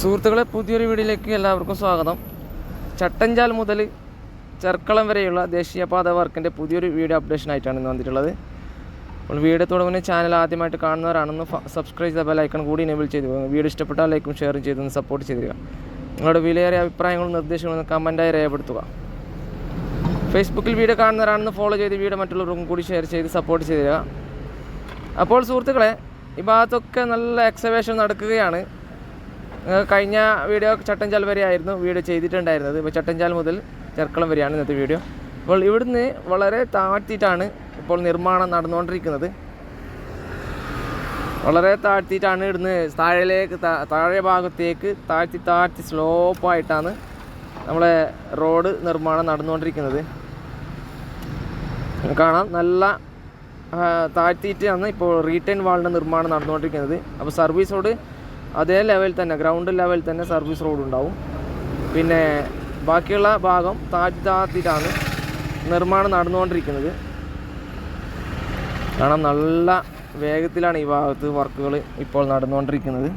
സുഹൃത്തുക്കളെ പുതിയൊരു വീഡിയോയിലേക്ക് എല്ലാവർക്കും സ്വാഗതം. ചട്ടഞ്ചാൽ മുതൽ ചെർക്കളം വരെയുള്ള ദേശീയപാത വർക്കിന്റെ പുതിയൊരു വീഡിയോ അപ്ഡേഷനായിട്ടാണ് ഇന്ന് വന്നിട്ടുള്ളത്. അപ്പോൾ വീഡിയോ തുടങ്ങുന്ന ചാനൽ ആദ്യമായിട്ട് കാണുന്നവരാണെന്ന് സബ്സ്ക്രൈബ് ചെയ്ത ബെൽ ഐക്കൺ കൂടി എനേബിൾ ചെയ്തു വീഡിയോ ഇഷ്ടപ്പെട്ടാൽ ലൈക്കും ഷെയറും ചെയ്ത് സപ്പോർട്ട് ചെയ്തുക നിങ്ങളുടെ വിലയേറിയ അഭിപ്രായങ്ങളും നിർദ്ദേശങ്ങളും കമന്റായി രേഖപ്പെടുത്തുക. ഫേസ്ബുക്കിൽ വീഡിയോ കാണുന്നവരാണെന്ന് ഫോളോ ചെയ്ത് വീഡിയോ മറ്റുള്ളവർക്കും കൂടി ഷെയർ ചെയ്ത് സപ്പോർട്ട് ചെയ്തുക അപ്പോൾ സുഹൃത്തുക്കളെ ഈ ഭാഗത്തൊക്കെ നല്ല എക്സവേഷൻ നടക്കുകയാണ്. കഴിഞ്ഞ വീഡിയോ ചട്ടഞ്ചാൽ വരെ ആയിരുന്നു വീഡിയോ ചെയ്തിട്ടുണ്ടായിരുന്നത്. ഇപ്പോൾ ചട്ടഞ്ചാൽ മുതൽ ചെർക്കളം വരെയാണ് ഇന്നത്തെ വീഡിയോ. അപ്പോൾ ഇവിടുന്ന് വളരെ താഴ്ത്തിയിട്ടാണ് ഇപ്പോൾ നിർമ്മാണം നടന്നുകൊണ്ടിരിക്കുന്നത്. വളരെ താഴ്ത്തിയിട്ടാണ് ഇവിടുന്ന് താഴേക്ക് താഴെ ഭാഗത്തേക്ക് താഴ്ത്തി താഴ്ത്തി സ്ലോപ്പായിട്ടാണ് നമ്മളെ റോഡ് നിർമ്മാണം നടന്നുകൊണ്ടിരിക്കുന്നത്. കാണാം. നല്ല താഴ്ത്തിയിട്ടാണ് ഇപ്പോൾ റീറ്റേൺ വാളിന്റെ നിർമ്മാണം നടന്നുകൊണ്ടിരിക്കുന്നത്. അപ്പോൾ സർവീസ് റോഡ് അതേ ലെവലിൽ തന്നെ ഗ്രൗണ്ട് ലെവലിൽ തന്നെ സർവീസ് റോഡ് ഉണ്ടാവും. പിന്നെ ബാക്കിയുള്ള ഭാഗം താഴ്ത്തി താഴ്ത്തിയിട്ടാണ് നിർമ്മാണം നടന്നുകൊണ്ടിരിക്കുന്നത്. കാരണം നല്ല വേഗത്തിലാണ് ഈ ഭാഗത്ത് വർക്കുകൾ ഇപ്പോൾ നടന്നുകൊണ്ടിരിക്കുന്നത്.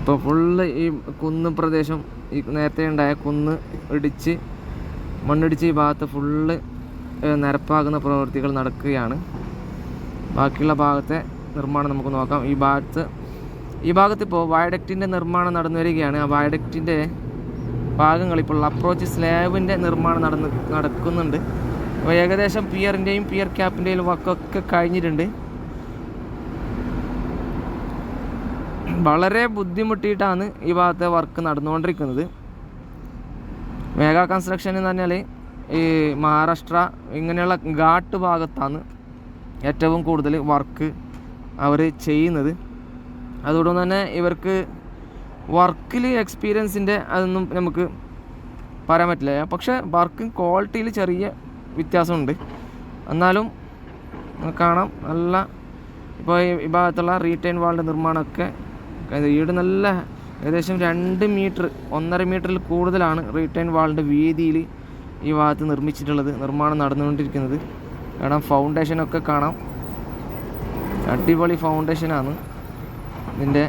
ഇപ്പോൾ ഫുള്ള് ഈ കുന്ന് പ്രദേശം ഈ നേരത്തെ ഉണ്ടായ കുന്ന് ഇടിച്ച് മണ്ണിടിച്ച് ഈ ഭാഗത്ത് ഫുള്ള് നിരപ്പാകുന്ന പ്രവൃത്തികൾ നടക്കുകയാണ്. ബാക്കിയുള്ള ഭാഗത്തെ നിർമ്മാണം നമുക്ക് നോക്കാം. ഈ ഭാഗത്ത് ഈ ഭാഗത്ത് ഇപ്പോൾ വയഡക്റ്റിന്റെ നിർമ്മാണം നടന്നു വരികയാണ്. ആ വയഡക്റ്റിന്റെ ഭാഗങ്ങൾ ഇപ്പോൾ അപ്രോച്ച് സ്ലാബിന്റെ നിർമ്മാണം നടന്ന് നടക്കുന്നുണ്ട്. അപ്പോൾ ഏകദേശം പിയറിന്റെയും പിയർ ക്യാപ്പിന്റെയും വർക്കൊക്കെ കഴിഞ്ഞിട്ടുണ്ട്. വളരെ ബുദ്ധിമുട്ടിയിട്ടാണ് ഈ ഭാഗത്തെ വർക്ക് നടന്നുകൊണ്ടിരിക്കുന്നത്. മേഘ കൺസ്ട്രക്ഷൻ എന്ന് പറഞ്ഞാൽ ഈ മഹാരാഷ്ട്ര ഇങ്ങനെയുള്ള ഘാട്ട് ഭാഗത്താണ് ഏറ്റവും കൂടുതൽ വർക്ക് അവർ ചെയ്യുന്നത്. അതുകൊണ്ട് തന്നെ ഇവർക്ക് വർക്കിൽ എക്സ്പീരിയൻസിന്റെ അതൊന്നും നമുക്ക് പറയാൻ പറ്റില്ല. പക്ഷേ വർക്കും ക്വാളിറ്റിയിൽ ചെറിയ വ്യത്യാസമുണ്ട്. എന്നാലും കാണാം. നല്ല ഇപ്പോൾ ഈ ഭാഗത്തുള്ള റീറ്റെയിൻ വാളിന്റെ നിർമ്മാണമൊക്കെ വീട് നല്ല ഏകദേശം രണ്ട് മീറ്റർ ഒന്നര മീറ്ററിൽ കൂടുതലാണ് റീറ്റെയിൻ വാളിന്റെ വീതിയിൽ ഈ ഭാഗത്ത് നിർമ്മിച്ചിട്ടുള്ളത് നിർമ്മാണം നടന്നുകൊണ്ടിരിക്കുന്നത്. കാരണം ഫൗണ്ടേഷനൊക്കെ കാണാം. അടിപൊളി ഫൗണ്ടേഷനാണ് ഇതിന്റെ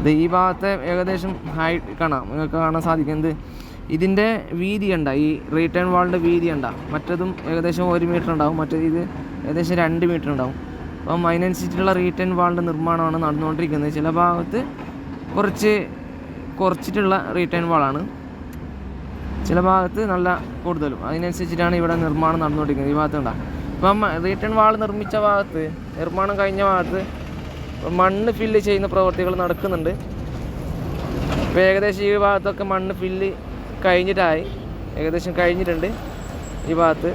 ഇത് ഈ ഭാഗത്തെ ഏകദേശം ഹൈ കാണാം. നിങ്ങൾക്ക് കാണാൻ സാധിക്കുന്നത് ഇതിന്റെ വീതി ഉണ്ട ഈ റീറ്റേൺ വാളിന്റെ വീതി ഉണ്ട മറ്റതും ഏകദേശം ഒരു മീറ്റർ ഉണ്ടാവും. മറ്റേത് ഇത് ഏകദേശം രണ്ട് മീറ്റർ ഉണ്ടാവും. അപ്പം അതിനനുസരിച്ചിട്ടുള്ള റീറ്റേൺ വാളിന്റെ നിർമ്മാണമാണ് നടന്നുകൊണ്ടിരിക്കുന്നത്. ചില ഭാഗത്ത് കുറച്ച് കുറച്ചിട്ടുള്ള റീറ്റേൺ വാളാണ് ചില ഭാഗത്ത് നല്ല കൂടുതലും. അതിനനുസരിച്ചിട്ടാണ് ഇവിടെ നിർമ്മാണം നടന്നുകൊണ്ടിരിക്കുന്നത്. ഈ ഭാഗത്ത് ഉണ്ടാകും ഇപ്പം വാൾ നിർമ്മിച്ച ഭാഗത്ത് നിർമ്മാണം കഴിഞ്ഞ ഭാഗത്ത് മണ്ണ് ഫില്ല് ചെയ്യുന്ന പ്രവൃത്തികൾ നടക്കുന്നുണ്ട്. ഇപ്പോൾ ഏകദേശം ഈ ഭാഗത്തൊക്കെ മണ്ണ് ഫില്ല് കഴിഞ്ഞിട്ടായി. ഏകദേശം കഴിഞ്ഞിട്ടുണ്ട് ഈ ഭാഗത്ത്.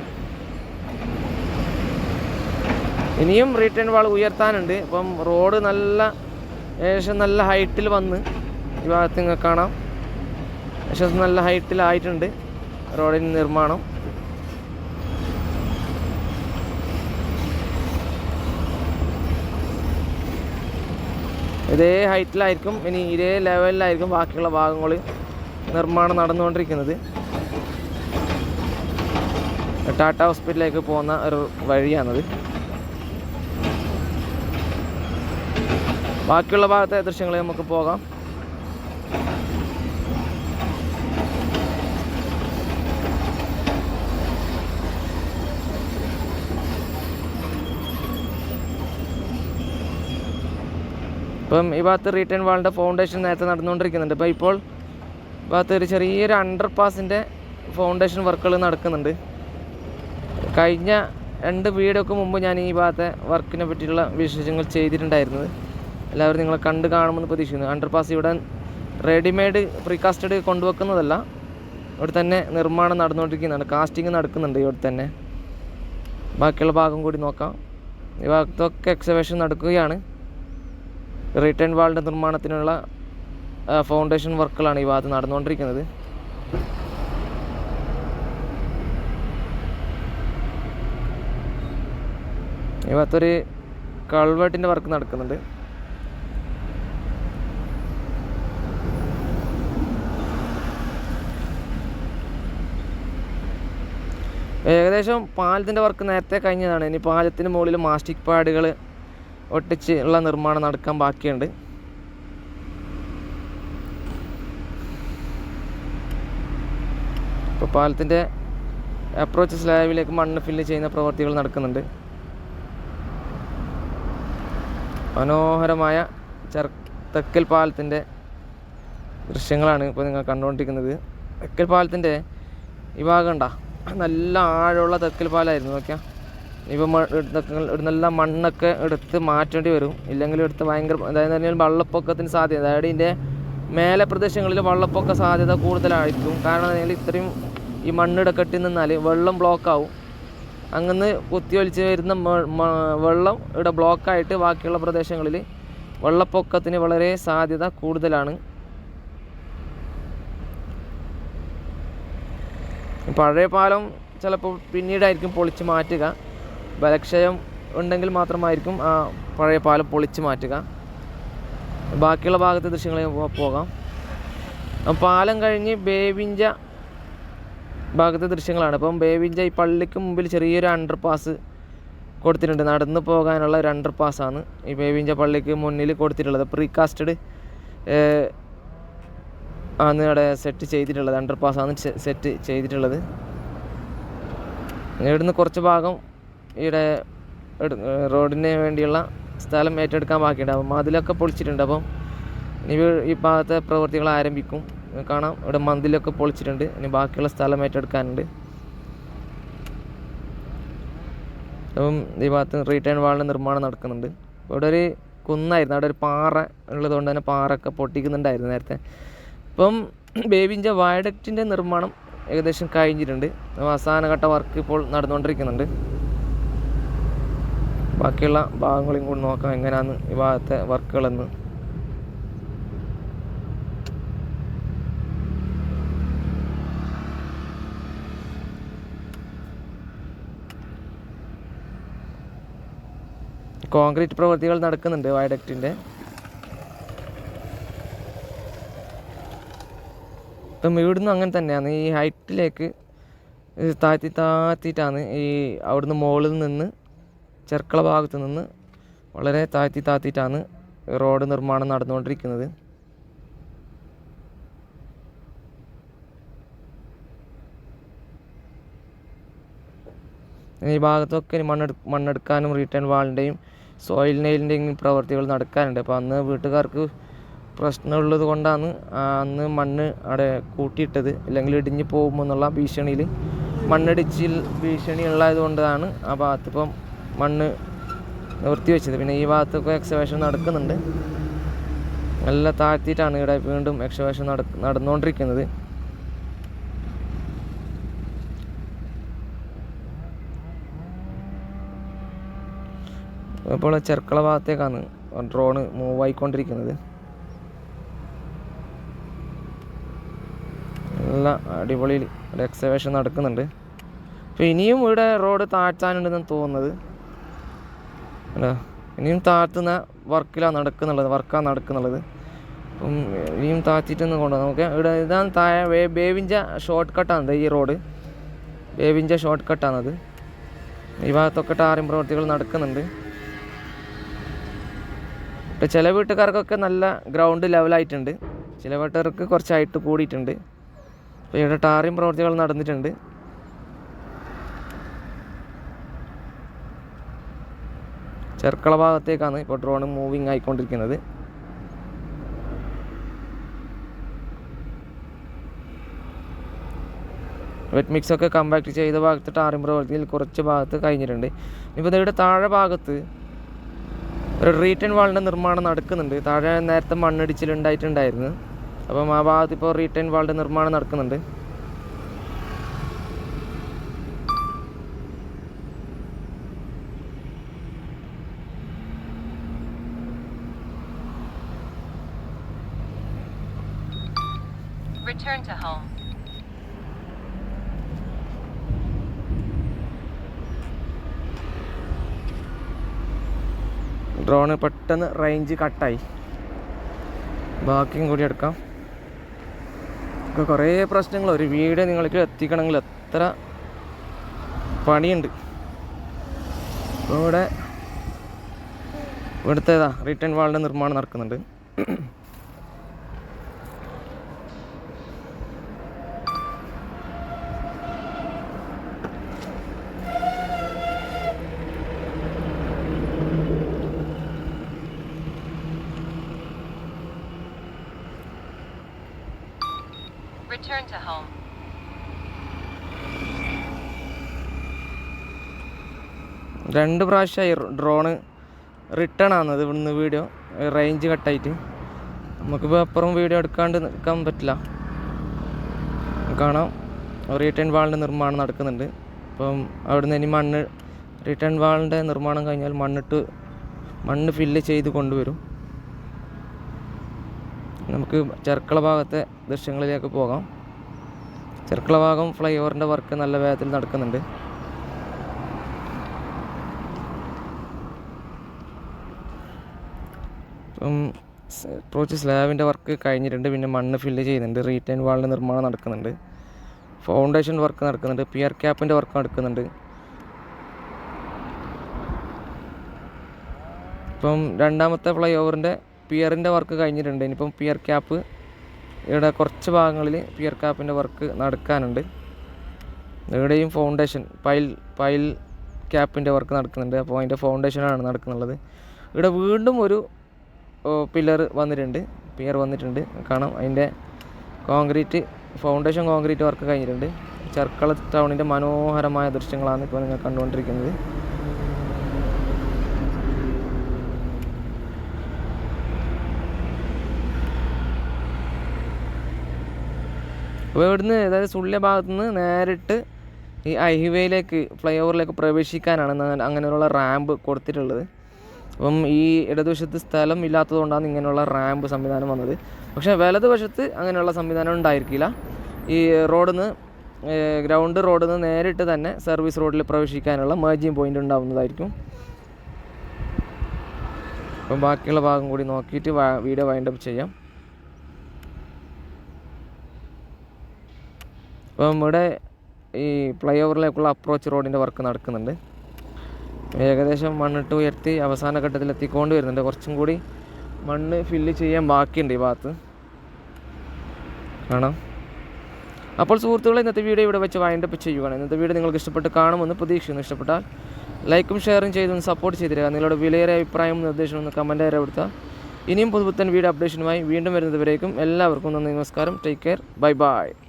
ഇനിയും റീറ്റേൺ വാൾ ഉയർത്താനുണ്ട്. അപ്പം റോഡ് നല്ല ഏകദേശം നല്ല ഹൈറ്റിൽ വന്ന് ഈ ഭാഗത്ത് നിങ്ങൾക്ക് കാണാം. ഏകദേശം നല്ല ഹൈറ്റിലായിട്ടുണ്ട്. റോഡിന് നിർമ്മാണം. ഇതേ ഹൈറ്റിലായിരിക്കും ഇനി ഇതേ ലെവലിലായിരിക്കും ബാക്കിയുള്ള ഭാഗങ്ങൾ നിർമ്മാണം നടന്നുകൊണ്ടിരിക്കുന്നത്. ടാറ്റ ഹോസ്പിറ്റലിലേക്ക് പോകുന്ന ഒരു വഴിയാണത്. ബാക്കിയുള്ള ഭാഗത്തെ ദൃശ്യങ്ങൾ നമുക്ക് പോകാം. ഇപ്പം ഈ ഭാഗത്ത് റീറ്റേൺ വാളിന്റെ ഫൗണ്ടേഷൻ നേരത്തെ നടന്നുകൊണ്ടിരിക്കുന്നുണ്ട്. അപ്പോൾ ഇപ്പോൾ ഭാഗത്ത് ഒരു ചെറിയൊരു അണ്ടർ പാസിന്റെ ഫൗണ്ടേഷൻ വർക്കുകൾ നടക്കുന്നുണ്ട്. കഴിഞ്ഞ രണ്ട് വീഡിയോക്ക് മുമ്പ് ഞാൻ ഈ ഭാഗത്തെ വർക്കിനെ പറ്റിയുള്ള വിശേഷങ്ങൾ ചെയ്തിട്ടുണ്ടായിരുന്നത്. എല്ലാവരും നിങ്ങളെ കണ്ട് കാണുമെന്ന് പ്രതീക്ഷിക്കുന്നു. അണ്ടർ പാസ് ഇവിടെ റെഡിമെയ്ഡ് പ്രീകാസ്റ്റഡ് കൊണ്ടുവെക്കുന്നതല്ല. ഇവിടെ തന്നെ നിർമ്മാണം നടന്നുകൊണ്ടിരിക്കുന്നുണ്ട് കാസ്റ്റിംഗ് നടക്കുന്നുണ്ട് ഇവിടെ തന്നെ. ബാക്കിയുള്ള ഭാഗം കൂടി നോക്കാം. ഈ ഭാഗത്തൊക്കെ എക്സവേഷൻ നടക്കുകയാണ്. റിട്ടേൺ വാളിന്റെ നിർമ്മാണത്തിനുള്ള ഫൗണ്ടേഷൻ വർക്കുകളാണ് ഈ ഭാഗത്ത് നടന്നുകൊണ്ടിരിക്കുന്നത്. ഈ ഭാഗത്തൊരു കൾവേട്ടിന്റെ വർക്ക് നടക്കുന്നുണ്ട്. ഏകദേശം പാലത്തിന്റെ വർക്ക് നേരത്തെ കഴിഞ്ഞതാണ്. ഇനി പാലത്തിന് മുകളിൽ മാസ്റ്റിക് പാഡുകൾ ഒട്ടിച്ച് ഉള്ള നിർമ്മാണം നടക്കാൻ ബാക്കിയുണ്ട്. ഇപ്പോൾ പാലത്തിന്റെ അപ്രോച്ച് സ്ലാബിലേക്ക് മണ്ണ് ഫില്ല് ചെയ്യുന്ന പ്രവൃത്തികൾ നടക്കുന്നുണ്ട്. മനോഹരമായ ചെർ തെക്കൽ പാലത്തിന്റെ ദൃശ്യങ്ങളാണ് ഇപ്പോൾ നിങ്ങൾ കണ്ടുകൊണ്ടിരിക്കുന്നത്. തെക്കൽ പാലത്തിന്റെ ഈ ഭാഗം ഉണ്ടാ നല്ല ആഴമുള്ള തെക്കൽ പാലമായിരുന്നു നോക്കിയാൽ ഇപ്പം ഇവിടുന്നെല്ലാം മണ്ണൊക്കെ എടുത്ത് മാറ്റേണ്ടി വരും. ഇല്ലെങ്കിൽ എടുത്ത് ഭയങ്കര അതായത് പറഞ്ഞാൽ വെള്ളപ്പൊക്കത്തിന് സാധ്യത. അതായത് ഇതിന്റെ മേലെ പ്രദേശങ്ങളിൽ വെള്ളപ്പൊക്ക സാധ്യത കൂടുതലായിരിക്കും. കാരണം അല്ലെങ്കിൽ ഇത്രയും ഈ മണ്ണിട കെട്ടി നിന്നാൽ വെള്ളം ബ്ലോക്ക് ആവും. അങ്ങനെ കുത്തിയൊലിച്ച് വരുന്ന വെള്ളം ഇവിടെ ബ്ലോക്കായിട്ട് ബാക്കിയുള്ള പ്രദേശങ്ങളിൽ വെള്ളപ്പൊക്കത്തിന് വളരെ സാധ്യത കൂടുതലാണ്. പഴയ പാലം ചിലപ്പോൾ പിന്നീടായിരിക്കും പൊളിച്ച് മാറ്റുക. ബലക്ഷയം ഉണ്ടെങ്കിൽ മാത്രമായിരിക്കും ആ പഴയ പാലം പൊളിച്ച് മാറ്റുക. ബാക്കിയുള്ള ഭാഗത്തെ ദൃശ്യങ്ങളിൽ പോ- പോകാം. പാലം കഴിഞ്ഞ് ബേവിഞ്ച ഭാഗത്തെ ദൃശ്യങ്ങളാണ്. അപ്പം ബേവിഞ്ച ഈ പള്ളിക്ക് മുമ്പിൽ ചെറിയൊരു അണ്ടർ പാസ് കൊടുത്തിട്ടുണ്ട്. നടന്നു പോകാനുള്ള ഒരു അണ്ടർ പാസ്സാണ് ഈ ബേവിഞ്ച പള്ളിക്ക് മുന്നിൽ കൊടുത്തിട്ടുള്ളത്. പ്രീകാസ്റ്റഡ് ആണ് അവിടെ സെറ്റ് ചെയ്തിട്ടുള്ളത്. അണ്ടർ പാസ്സാണ് സെറ്റ് ചെയ്തിട്ടുള്ളത്. ഇവിടുന്ന് കുറച്ച് ഭാഗം ഇവിടെ റോഡിന് വേണ്ടിയുള്ള സ്ഥലം ഏറ്റെടുക്കാൻ ബാക്കിയുണ്ട്. അപ്പം മതിലൊക്കെ പൊളിച്ചിട്ടുണ്ട്. അപ്പം ഇനി ഈ ഭാഗത്തെ പ്രവൃത്തികൾ ആരംഭിക്കും. കാണാം. ഇവിടെ മതിലൊക്കെ പൊളിച്ചിട്ടുണ്ട്. ഇനി ബാക്കിയുള്ള സ്ഥലം ഏറ്റെടുക്കാനുണ്ട്. അപ്പം ഈ ഭാഗത്ത് റീറ്റേൺ വാളിന്റെ നിർമ്മാണം നടക്കുന്നുണ്ട്. ഇവിടെ ഒരു കുന്നായിരുന്നു. അവിടെ ഒരു പാറ ഉള്ളതുകൊണ്ട് തന്നെ പാറയൊക്കെ പൊട്ടിക്കുന്നുണ്ടായിരുന്നു നേരത്തെ. ഇപ്പം ബേബിന്റെ വയഡക്റ്റിന്റെ നിർമ്മാണം ഏകദേശം കഴിഞ്ഞിട്ടുണ്ട്. അവസാനഘട്ട വർക്ക് ഇപ്പോൾ നടന്നുകൊണ്ടിരിക്കുന്നുണ്ട്. ബാക്കിയുള്ള ഭാഗങ്ങളും കൂടി നോക്കാം എങ്ങനെയാണ് ഈ ഭാഗത്തെ വർക്കുകളെന്ന്. കോൺക്രീറ്റ് പ്രവൃത്തികൾ നടക്കുന്നുണ്ട് വയഡക്റ്റിന്റെ. ഇപ്പം ഇവിടുന്ന് അങ്ങനെ തന്നെയാണ്. ഈ ഹൈറ്റിലേക്ക് താഴ്ത്തി താഴ്ത്തിയിട്ടാണ് ഈ അവിടുന്ന് മുകളിൽ നിന്ന് ചെർക്കള ഭാഗത്ത് നിന്ന് വളരെ താഴ്ത്തി താഴ്ത്തിയിട്ടാണ് റോഡ് നിർമ്മാണം നടന്നുകൊണ്ടിരിക്കുന്നത്. ഈ ഭാഗത്തൊക്കെ മണ്ണെടു മണ്ണെടുക്കാനും റിട്ടേൺ വാളിന്റെയും സോയിൽ നെയിലിന്റെയും പ്രവൃത്തികൾ നടക്കാനുണ്ട്. അപ്പോൾ അന്ന് വീട്ടുകാർക്ക് പ്രശ്നമുള്ളത് കൊണ്ടാണ് അന്ന് മണ്ണ് അവിടെ കൂട്ടിയിട്ടത്. അല്ലെങ്കിൽ ഇടിഞ്ഞു പോകുമെന്നുള്ള ഭീഷണിയിൽ മണ്ണിടിച്ചിൽ ഭീഷണി ഉള്ളതുകൊണ്ടാണ് ആ ഭാഗത്ത് ഇപ്പം മണ്ണ് നിവർത്തി വെച്ചത്. പിന്നെ ഈ ഭാഗത്തൊക്കെ എക്സവേഷൻ നടക്കുന്നുണ്ട്. നല്ല താഴ്ത്തിയിട്ടാണ് ഇവിടെ വീണ്ടും എക്സവേഷൻ നട നടന്നുകൊണ്ടിരിക്കുന്നത്. ഇപ്പോൾ ചെർക്കള ഭാഗത്തേക്കാണ് ഡ്രോണ് മൂവ് ആയിക്കൊണ്ടിരിക്കുന്നത്. നല്ല അടിപൊളിയിൽ എക്സവേഷൻ നടക്കുന്നുണ്ട്. അപ്പോൾ ഇനിയും ഇവിടെ റോഡ് താഴ്ത്താനുണ്ടെന്ന് തോന്നുന്നത്. അല്ല ഇനിയും താഴ്ത്തുന്ന വർക്കിലാണ് നടക്കുന്നുള്ളത് വർക്കാണ് നടക്കുന്നുള്ളത്. അപ്പം ഇനിയും താഴ്ത്തിയിട്ടൊന്നും കൊണ്ടു നമുക്ക് ഇവിടെ ഇതാണ് താഴെ വേ- ബേവിഞ്ച ഷോർട്ട് കട്ടാണ് ഈ റോഡ് ബേവിഞ്ച ഷോർട്ട് കട്ടാണത് ഈ ഭാഗത്തൊക്കെ ടാറിങ് പ്രവൃത്തികൾ നടക്കുന്നുണ്ട്. ഇപ്പം ചില വീട്ടുകാർക്കൊക്കെ നല്ല ഗ്രൗണ്ട് ലെവലായിട്ടുണ്ട് ചില വീട്ടുകാർക്ക് കുറച്ചായിട്ട് കൂടിയിട്ടുണ്ട്. അപ്പോൾ ഇവിടെ ടാറിങ് പ്രവൃത്തികൾ നടന്നിട്ടുണ്ട്. ചെർക്കള ഭാഗത്തേക്കാണ് ഇപ്പോൾ ഡ്രോൺ മൂവിങ് ആയിക്കൊണ്ടിരിക്കുന്നത്. വെറ്റ് മിക്സ് ഒക്കെ കമ്പാക്ട് ചെയ്ത ഭാഗത്ത് ടാറിങ് പ്രവർത്തിയിൽ കുറച്ച് ഭാഗത്ത് കഴിഞ്ഞിട്ടുണ്ട്. ഇപ്പോൾ ഇവിടെ താഴെ ഭാഗത്ത് ഒരു റീറ്റേൺ വാളിന്റെ നിർമ്മാണം നടക്കുന്നുണ്ട്. താഴെ നേരത്തെ മണ്ണിടിച്ചിലുണ്ടായിട്ടുണ്ടായിരുന്നു അപ്പം ആ ഭാഗത്ത് ഇപ്പോൾ റീറ്റേൺ വാളിന്റെ നിർമ്മാണം നടക്കുന്നുണ്ട്. Return to home. ഡ്രോണ് പെട്ടെന്ന് റേഞ്ച് കട്ടായി ബാക്കിയും കൂടി എടുക്കാം. ഒക്കെ കുറേ പ്രശ്നങ്ങൾ. ഒരു വീട് നിങ്ങൾക്ക് എത്തിക്കണമെങ്കിൽ എത്ര പണിയുണ്ട്? ഇവിടെ ഇവിടുത്തേതാ റിട്ടേൺ വാളിന്റെ നിർമ്മാണം നടക്കുന്നുണ്ട്. Return to home. രണ്ട് പ്രാവശ്യമായി ഡ്രോണ് റിട്ടേൺ ആണത് ഇവിടുന്ന് വീഡിയോ റേഞ്ച് കട്ടായിട്ട് നമുക്കിപ്പോൾ അപ്പുറം വീഡിയോ എടുക്കാണ്ട് നിൽക്കാൻ പറ്റില്ല. കാണാം. റീട്ടേൺ വാളിന്റെ നിർമ്മാണം നടക്കുന്നുണ്ട്. അപ്പം അവിടുന്ന് ഇനി മണ്ണ് റിട്ടേൺ വാളിന്റെ നിർമ്മാണം കഴിഞ്ഞാൽ മണ്ണിട്ട് മണ്ണ് ഫില്ല് ചെയ്ത് കൊണ്ടുവരും. നമുക്ക് ചെർക്കള ഭാഗത്തെ ദൃശ്യങ്ങളിലേക്ക് പോകാം. ചെർക്കള ഭാഗം ഫ്ലൈ ഓവറിന്റെ വർക്ക് നല്ല വേഗത്തിൽ നടക്കുന്നുണ്ട്. ഇപ്പം അപ്രോച്ച് സ്ലാബിന്റെ വർക്ക് കഴിഞ്ഞിട്ടുണ്ട് പിന്നെ മണ്ണ് ഫില്ല് ചെയ്യുന്നുണ്ട് റീറ്റൈൻ വാളിന്റെ നിർമ്മാണം നടക്കുന്നുണ്ട്. ഫൗണ്ടേഷൻ വർക്ക് നടക്കുന്നുണ്ട് പിയർ ക്യാപ്പിന്റെ വർക്ക് നടക്കുന്നുണ്ട്. ഇപ്പം രണ്ടാമത്തെ ഫ്ലൈ ഓവറിന്റെ പിയറിന്റെ വർക്ക് കഴിഞ്ഞിട്ടുണ്ട് ഇനിയിപ്പം പിയർ ക്യാപ്പ് ഇവിടെ കുറച്ച് ഭാഗങ്ങളിൽ പിയർ ക്യാപ്പിന്റെ വർക്ക് നടക്കാനുണ്ട്. ഇവിടെയും ഫൗണ്ടേഷൻ പൈൽ പൈൽ ക്യാപ്പിന്റെ വർക്ക് നടക്കുന്നുണ്ട്. അപ്പോൾ അതിന്റെ ഫൗണ്ടേഷനാണ് നടക്കുന്നുള്ളത്. ഇവിടെ വീണ്ടും ഒരു പില്ലർ വന്നിട്ടുണ്ട്. പിയർ വന്നിട്ടുണ്ട്. കാണാം അതിന്റെ കോൺക്രീറ്റ് ഫൗണ്ടേഷൻ കോൺക്രീറ്റ് വർക്ക് കഴിഞ്ഞിട്ടുണ്ട്. ചർക്കള ടൗണിന്റെ മനോഹരമായ ദൃശ്യങ്ങളാണ് ഇപ്പോൾ നിങ്ങൾ കണ്ടുകൊണ്ടിരിക്കുന്നത്. അപ്പോൾ ഇവിടുന്ന് അതായത് സുള്ളിയ ഭാഗത്തു നിന്ന് നേരിട്ട് ഈ ഹൈവേയിലേക്ക് ഫ്ലൈ ഓവറിലേക്ക് പ്രവേശിക്കാനാണ് അങ്ങനെയുള്ള റാമ്പ് കൊടുത്തിട്ടുള്ളത്. അപ്പം ഈ ഇടതുവശത്ത് സ്ഥലം ഇല്ലാത്തതുകൊണ്ടാണ് ഇങ്ങനെയുള്ള റാമ്പ് സംവിധാനം വന്നത്. പക്ഷേ വലതുവശത്ത് അങ്ങനെയുള്ള സംവിധാനം ഉണ്ടായിരിക്കില്ല. ഈ റോഡിൽ നിന്ന് ഗ്രൗണ്ട് റോഡിൽ നിന്ന് നേരിട്ട് തന്നെ സർവീസ് റോഡിൽ പ്രവേശിക്കാനുള്ള മേർജിങ് പോയിന്റ് ഉണ്ടാവുന്നതായിരിക്കും. അപ്പം ബാക്കിയുള്ള ഭാഗം കൂടി നോക്കിയിട്ട് വീഡിയോ വൈൻഡപ്പ് ചെയ്യാം. അപ്പം നമ്മുടെ ഈ ഫ്ലൈ ഓവറിലേക്കുള്ള അപ്രോച്ച് റോഡിന്റെ വർക്ക് നടക്കുന്നുണ്ട്. ഏകദേശം മണ്ണിട്ട് ഉയർത്തി അവസാന ഘട്ടത്തിൽ എത്തിക്കൊണ്ട് വരുന്നുണ്ട്. കുറച്ചും കൂടി മണ്ണ് ഫില്ല് ചെയ്യാൻ ബാക്കിയുണ്ട് ഈ ഭാഗത്ത്. കാണാം. അപ്പോൾ സുഹൃത്തുക്കളെ ഇന്നത്തെ വീഡിയോ ഇവിടെ വെച്ച് വൈൻഡപ്പ് ചെയ്യുകയാണ് ഇന്നത്തെ വീഡിയോ നിങ്ങൾക്ക് ഇഷ്ടപ്പെട്ട് കാണുമെന്ന് പ്രതീക്ഷിക്കുന്നു. ഇഷ്ടപ്പെട്ടാൽ ലൈക്കും ഷെയറും ചെയ്തൊന്ന് സപ്പോർട്ട് ചെയ്തിരിക്കുക. നിങ്ങളുടെ വിലയേറെ അഭിപ്രായവും നിർദ്ദേശവും ഒന്ന് കമന്റായി രേഖപ്പെടുത്തുക. ഇനിയും പുതുപുത്തൻ വീഡിയോ അപ്ഡേഷനുമായി വീണ്ടും വരുന്നതുവരേക്കും എല്ലാവർക്കും നന്ദി നമസ്കാരം. Take care bye bye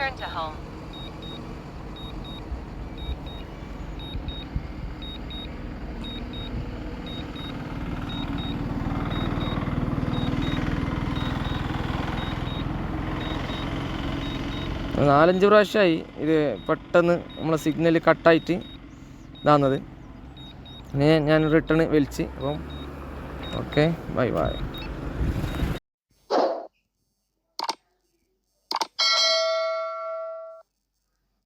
Return to home. നാലഞ്ച് പ്രാവശ്യമായി ഇത് പെട്ടെന്ന് നമ്മളെ സിഗ്നൽ കട്ടായിട്ട് ഇതാന്നത് ഇനി ഞാൻ റിട്ടേൺ വലിച്ച് അപ്പം ഓക്കെ ബൈ ബൈ